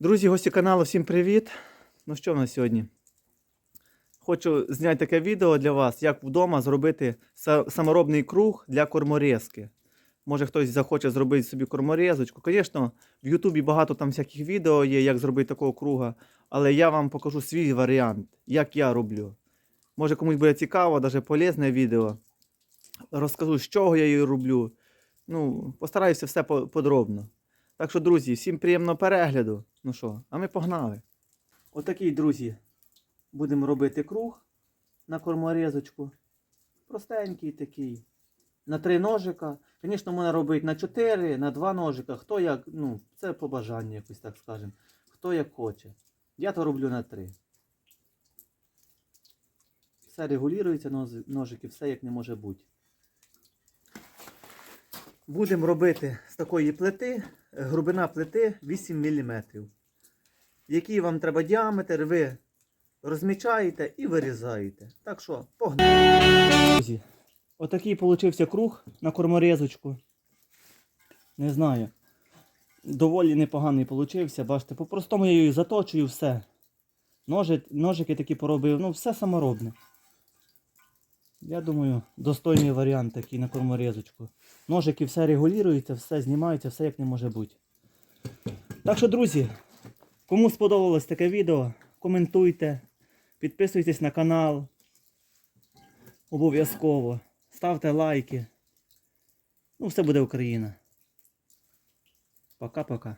Друзі, гості каналу, всім привіт! Ну що в нас сьогодні? Хочу зняти таке відео для вас, як вдома зробити саморобний круг для корморезки. Може хтось захоче зробити собі корморезочку. Звісно, в Ютубі багато там всяких відео є, як зробити такого круга, але я вам покажу свій варіант, як я роблю. Може комусь буде цікаво, навіть полезне відео. Розкажу, з чого я її роблю. Ну, постараюся все подробно. Так що, друзі, всім приємного перегляду. Ну що, а ми погнали. Отакий, друзі, будемо робити круг на корморезочку. Простенький такий. На три ножика. Звісно, можна робити на чотири, на два ножика. Хто як, ну, це по бажанню якось так скажемо. Хто як хоче. Я то роблю на три. Все регулюється, ножики, все як не може бути. Будемо робити з такої плити, глибина плити 8 мм. Який вам треба діаметр, ви розмічаєте і вирізаєте. Так що, погнали. Друзі, отакий получився круг на корморезочку. Не знаю. Доволі непоганий получився. Бачите, по-простому я її заточую все. Ножи, ножики такі поробив, ну все саморобне. Я думаю, достойний варіант такий на корморезочку. Ножики все регулюється, все знімається, все як не може бути. Так що, друзі, кому сподобалось таке відео, коментуйте, підписуйтесь на канал. Обов'язково. Ставте лайки. Ну, все буде Україна. Пока-пока.